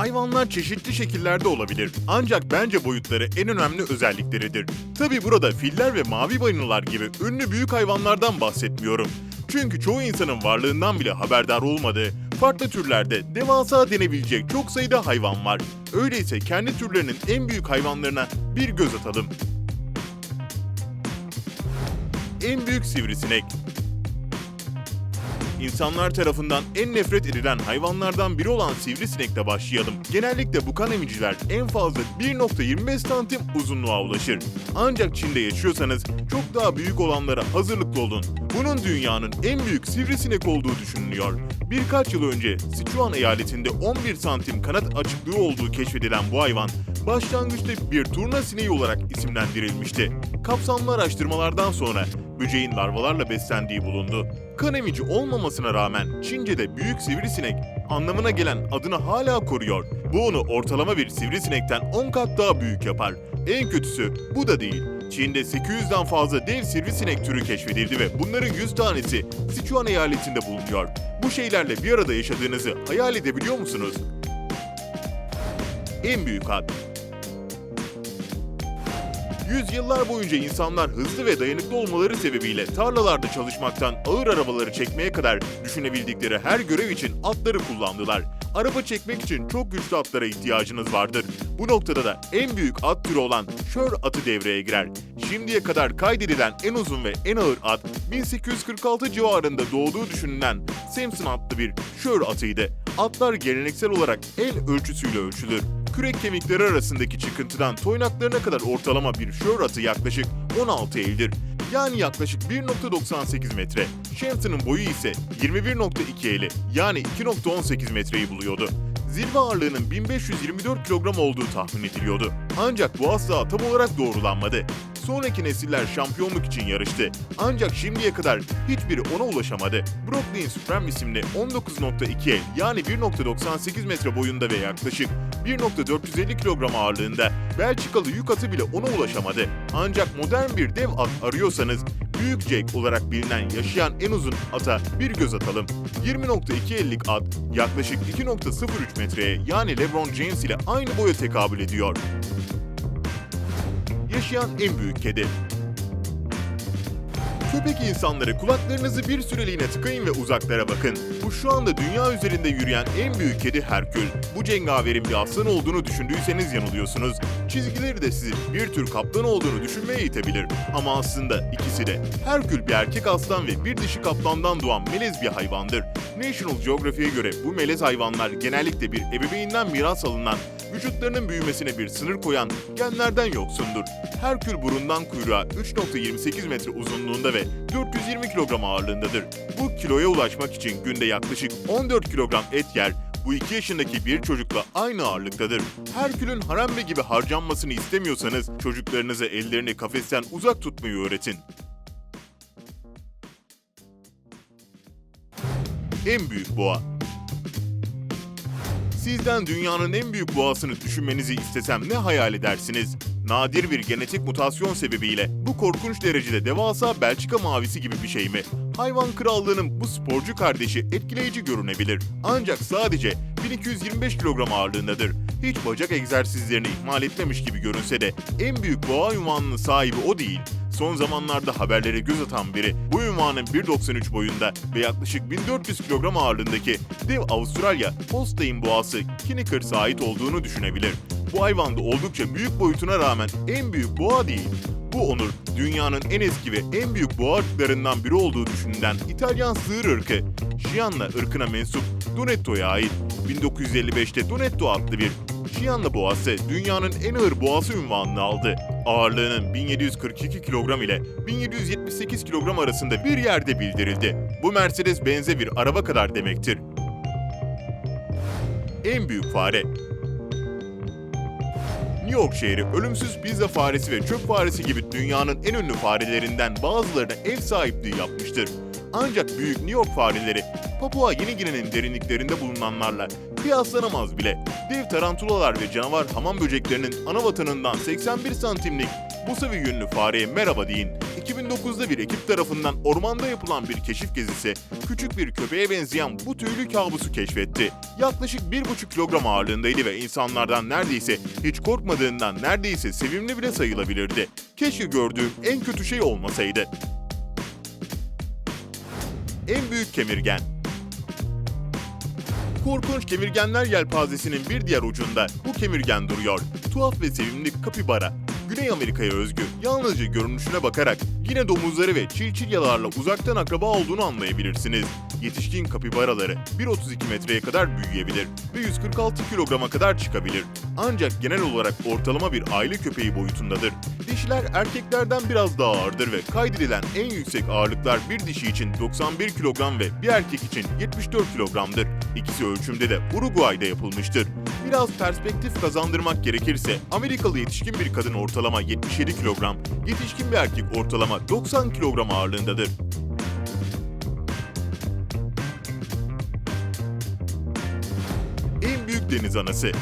Hayvanlar çeşitli şekillerde olabilir. Ancak bence boyutları en önemli özellikleridir. Tabi burada filler ve mavi balinalar gibi ünlü büyük hayvanlardan bahsetmiyorum. Çünkü çoğu insanın varlığından bile haberdar olmadığı farklı türlerde devasa denebilecek çok sayıda hayvan var. Öyleyse kendi türlerinin en büyük hayvanlarına bir göz atalım. En büyük sivrisinek. İnsanlar tarafından en nefret edilen hayvanlardan biri olan sivrisinekle başlayalım. Genellikle bu kan emiciler en fazla 1.25 santim uzunluğa ulaşır. Ancak Çin'de yaşıyorsanız çok daha büyük olanlara hazırlıklı olun. Bunun dünyanın en büyük sivrisinek olduğu düşünülüyor. Birkaç yıl önce Sichuan eyaletinde 11 santim kanat açıklığı olduğu keşfedilen bu hayvan başlangıçta bir turna sineği olarak isimlendirilmişti. Kapsamlı araştırmalardan sonra böceğin larvalarla beslendiği bulundu. Kan emici olmamasına rağmen Çince'de büyük sivrisinek anlamına gelen adını hala koruyor. Bu onu ortalama bir sivrisinekten 10 kat daha büyük yapar. En kötüsü bu da değil. Çin'de 800'den fazla dev sivrisinek türü keşfedildi ve bunların 100 tanesi Sichuan eyaletinde bulunuyor. Bu şeylerle bir arada yaşadığınızı hayal edebiliyor musunuz? En büyük ad Yüzyıllar boyunca insanlar hızlı ve dayanıklı olmaları sebebiyle tarlalarda çalışmaktan ağır arabaları çekmeye kadar düşünebildikleri her görev için atları kullandılar. Araba çekmek için çok güçlü atlara ihtiyacınız vardır. Bu noktada da en büyük at türü olan şör atı devreye girer. Şimdiye kadar kaydedilen en uzun ve en ağır at 1846 civarında doğduğu düşünülen Samson adlı bir şör atıydı. Atlar geleneksel olarak el ölçüsüyle ölçülür. Kürek kemikleri arasındaki çıkıntıdan toynaklarına kadar ortalama bir şör atı yaklaşık 16 eldir. Yani yaklaşık 1.98 metre. Shelton'ın boyu ise 21.2 eli yani 2.18 metreyi buluyordu. Zirve ağırlığının 1524 kilogram olduğu tahmin ediliyordu. Ancak bu asla tam olarak doğrulanmadı. Sonraki nesiller şampiyonluk için yarıştı. Ancak şimdiye kadar hiçbiri ona ulaşamadı. Brooklyn Supreme isimli 19.2 el yani 1.98 metre boyunda ve yaklaşık 1.450 kilogram ağırlığında Belçikalı yük atı bile ona ulaşamadı. Ancak modern bir dev at arıyorsanız Büyük Jack olarak bilinen yaşayan en uzun ata bir göz atalım. 20.250'lik at yaklaşık 2.03 metreye yani LeBron James ile aynı boya tekabül ediyor. Yaşayan en büyük kedi. Köpek insanları kulaklarınızı bir süreliğine tıkayın ve uzaklara bakın. Bu şu anda dünya üzerinde yürüyen en büyük kedi Herkül. Bu cengaverin bir aslan olduğunu düşündüyseniz yanılıyorsunuz. Çizgileri de sizi bir tür kaplan olduğunu düşünmeye itebilir. Ama aslında ikisi de. Herkül bir erkek aslan ve bir dişi kaplandan doğan melez bir hayvandır. National Geographic'e göre bu melez hayvanlar genellikle bir ebeveynden miras alınan vücutlarının büyümesine bir sınır koyan genlerden yoksundur. Herkül burundan kuyruğa 3.28 metre uzunluğunda ve 420 kilogram ağırlığındadır. Bu kiloya ulaşmak için günde yaklaşık 14 kilogram et yer, bu 2 yaşındaki bir çocukla aynı ağırlıktadır. Herkül'ün harambe gibi harcanmasını istemiyorsanız çocuklarınıza ellerini kafesten uzak tutmayı öğretin. En büyük boğa Sizden dünyanın en büyük boğasını düşünmenizi istesem ne hayal edersiniz? Nadir bir genetik mutasyon sebebiyle bu korkunç derecede devasa Belçika mavisi gibi bir şey mi? Hayvan krallığının bu sporcu kardeşi etkileyici görünebilir. Ancak sadece 1225 kilogram ağırlığındadır. Hiç bacak egzersizlerini ihmal etmemiş gibi görünse de en büyük boğa ünvanının sahibi o değil. Son zamanlarda haberlere göz atan biri bu ünvanın 1.93 boyunda ve yaklaşık 1400 kilogram ağırlığındaki dev Avustralya Holstein boğası Kinnickers'a ait olduğunu düşünebilir. Bu hayvanda oldukça büyük boyutuna rağmen en büyük boğa değil. Bu onur dünyanın en eski ve en büyük boğa ırklarından biri olduğu düşünülen İtalyan sığır ırkı Şianla ırkına mensup Donetto'ya ait. 1955'te Donetto adlı bir Şianlı boğası dünyanın en ağır boğası ünvanını aldı. Ağırlığının 1742 kilogram ile 1778 kilogram arasında bir yerde bildirildi. Bu Mercedes benze bir araba kadar demektir. En büyük fare New York şehri ölümsüz pizza faresi ve çöp faresi gibi dünyanın en ünlü farelerinden bazılarına ev sahipliği yapmıştır. Ancak büyük New York fareleri Papua Yeni Gine'nin derinliklerinde bulunanlarla kıyaslanamaz bile. Dev tarantulalar ve canavar hamam böceklerinin ana vatanından 81 santimlik bu sıvı yünlü fareye merhaba deyin. 2009'da bir ekip tarafından ormanda yapılan bir keşif gezisi, küçük bir köpeğe benzeyen bu tüylü kabusu keşfetti. Yaklaşık 1,5 kilogram ağırlığındaydı ve insanlardan neredeyse hiç korkmadığından neredeyse sevimli bile sayılabilirdi. Keşke gördüğüm en kötü şey olmasaydı. En büyük kemirgen Korkunç kemirgenler yelpazesinin bir diğer ucunda bu kemirgen duruyor. Tuhaf ve sevimli kapibara. Güney Amerika'ya özgü, yalnızca görünüşüne bakarak yine domuzları ve çilçilyalarla uzaktan akraba olduğunu anlayabilirsiniz. Yetişkin kapibaraları 1.32 metreye kadar büyüyebilir ve 146 kilograma kadar çıkabilir. Ancak genel olarak ortalama bir aile köpeği boyutundadır. Dişiler erkeklerden biraz daha ağırdır ve kaydedilen en yüksek ağırlıklar bir dişi için 91 kilogram ve bir erkek için 74 kilogramdır. İkisi ölçümde de Uruguay'da yapılmıştır. Biraz perspektif kazandırmak gerekirse Amerikalı yetişkin bir kadın ortalama 77 kilogram, yetişkin bir erkek ortalama 90 kilogram ağırlığındadır. En büyük deniz anası.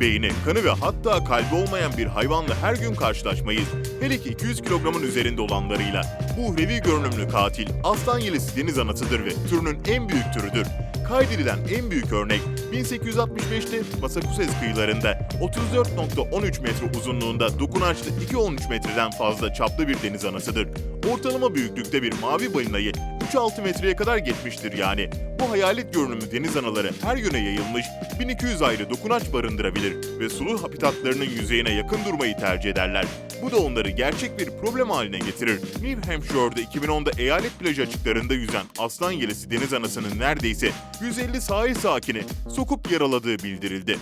Beyni, kanı ve hatta kalbi olmayan bir hayvanla her gün karşılaşmayız. Hele ki 200 kilogramın üzerinde olanlarıyla. Bu uhrevi görünümlü katil aslan yelisi deniz anasıdır ve türünün en büyük türüdür. Kaydedilen en büyük örnek 1865'te Massachusetts kıyılarında 34.13 metre uzunluğunda dokunaçlı 2.13 metreden fazla çaplı bir deniz anasıdır. Ortalama büyüklükte bir mavi balinayı 3-6 metreye kadar geçmiştir yani. Bu hayalet görünümlü deniz anaları her yöne yayılmış, 1200 ayrı dokunaç barındırabilir ve sulu habitatlarının yüzeyine yakın durmayı tercih ederler. Bu da onları gerçek bir problem haline getirir. New Hampshire'da 2010'da eyalet plajı açıklarında yüzen aslan yelisi deniz anasının neredeyse 150 sahil sakini sokup yaraladığı bildirildi.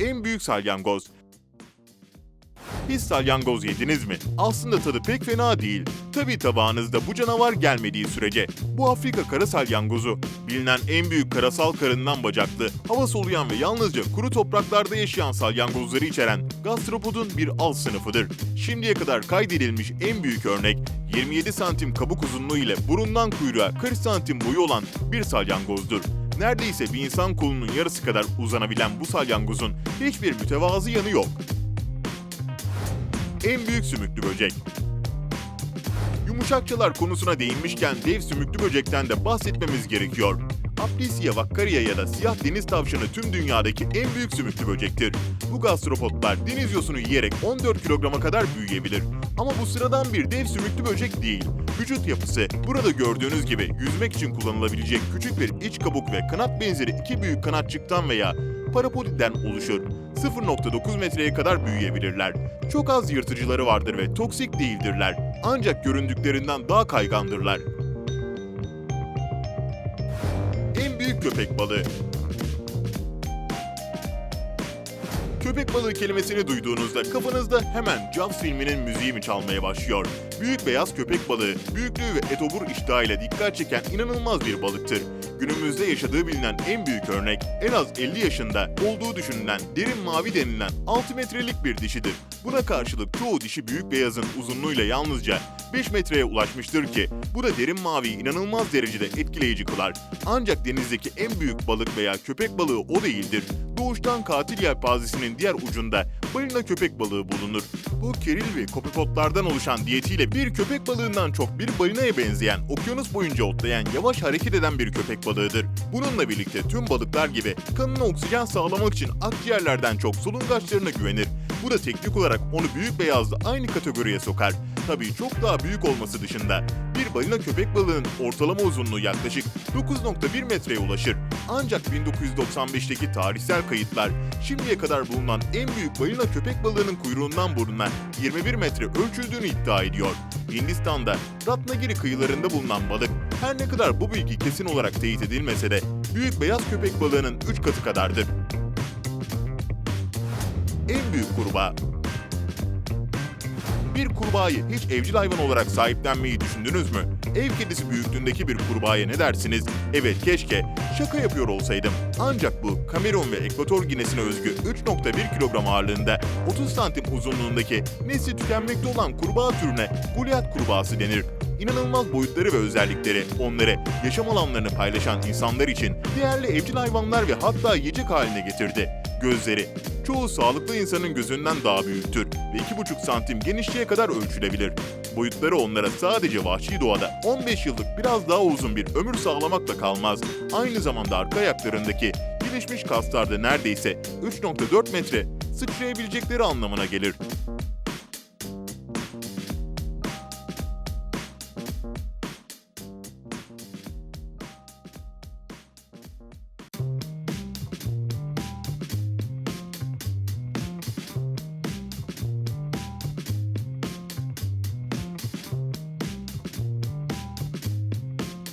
En büyük salyangoz hiç salyangoz yediniz mi? Aslında tadı pek fena değil. Tabi tabağınızda bu canavar gelmediği sürece. Bu Afrika kara salyangozu, bilinen en büyük karasal karından bacaklı, hava soluyan ve yalnızca kuru topraklarda yaşayan salyangozları içeren gastropodun bir alt sınıfıdır. Şimdiye kadar kaydedilmiş en büyük örnek 27 santim kabuk uzunluğu ile burundan kuyruğa 40 santim boyu olan bir salyangozdur. Neredeyse bir insan kolunun yarısı kadar uzanabilen bu salyangozun hiçbir mütevazı yanı yok en büyük sümüklü böcek. Yumuşakçalar konusuna değinmişken dev sümüklü böcekten de bahsetmemiz gerekiyor. Aplysia vaccaria ya da siyah deniz tavşanı tüm dünyadaki en büyük sümüklü böcektir. Bu gastropodlar deniz yosunu yiyerek 14 kilograma kadar büyüyebilir. Ama bu sıradan bir dev sümüklü böcek değil. Vücut yapısı burada gördüğünüz gibi yüzmek için kullanılabilecek küçük bir iç kabuk ve kanat benzeri iki büyük kanatçıktan veya parapodiden oluşur. 0.9 metreye kadar büyüyebilirler. Çok az yırtıcıları vardır ve toksik değildirler. Ancak göründüklerinden daha kaygandırlar. En büyük köpek balığı Köpek balığı kelimesini duyduğunuzda kafanızda hemen Jaws filminin müziği mi çalmaya başlıyor? Büyük beyaz köpek balığı, büyüklüğü ve etobur iştahıyla dikkat çeken inanılmaz bir balıktır. Günümüzde yaşadığı bilinen en büyük örnek, en az 50 yaşında olduğu düşünülen derin mavi denilen 6 metrelik bir dişidir. Buna karşılık çoğu dişi büyük beyazın uzunluğuyla yalnızca 5 metreye ulaşmıştır ki bu da derin maviyi inanılmaz derecede etkileyici kılar. Ancak denizdeki en büyük balık veya köpek balığı o değildir. Doğuştan katil yelpazesinin diğer ucunda balina köpek balığı bulunur. Bu keril ve kopipotlardan oluşan diyetiyle bir köpek balığından çok bir balinaya benzeyen, okyanus boyunca otlayan, yavaş hareket eden bir köpek balığıdır. Bununla birlikte tüm balıklar gibi kanına oksijen sağlamak için akciğerlerden çok solungaçlarına güvenir. Bu da teknik olarak onu büyük beyazla aynı kategoriye sokar. Tabii çok daha büyük olması dışında. Bir balina köpek balığının ortalama uzunluğu yaklaşık 9.1 metreye ulaşır. Ancak 1995'teki tarihsel kayıtlar şimdiye kadar bulunan en büyük balina köpek balığının kuyruğundan burnuna 21 metre ölçüldüğünü iddia ediyor. Hindistan'da Ratnagiri kıyılarında bulunan balık her ne kadar bu bilgi kesin olarak teyit edilmese de büyük beyaz köpek balığının 3 katı kadardır. En büyük kurbağa bir kurbağayı hiç evcil hayvan olarak sahiplenmeyi düşündünüz mü? Ev kedisi büyüklüğündeki bir kurbağaya ne dersiniz? Evet keşke. Şaka yapıyor olsaydım. Ancak bu Kamerun ve Ekvator Ginesi'ne özgü 3.1 kilogram ağırlığında 30 santim uzunluğundaki nesli tükenmekte olan kurbağa türüne Goliath kurbağası denir. İnanılmaz boyutları ve özellikleri onları yaşam alanlarını paylaşan insanlar için değerli evcil hayvanlar ve hatta yiyecek haline getirdi. Gözleri çoğu sağlıklı insanın gözünden daha büyüktür ve 2,5 santim genişliğe kadar ölçülebilir. Boyutları onlara sadece vahşi doğada 15 yıllık biraz daha uzun bir ömür sağlamakla kalmaz. Aynı zamanda arka ayaklarındaki gelişmiş kaslarda neredeyse 3.4 metre sıçrayabilecekleri anlamına gelir.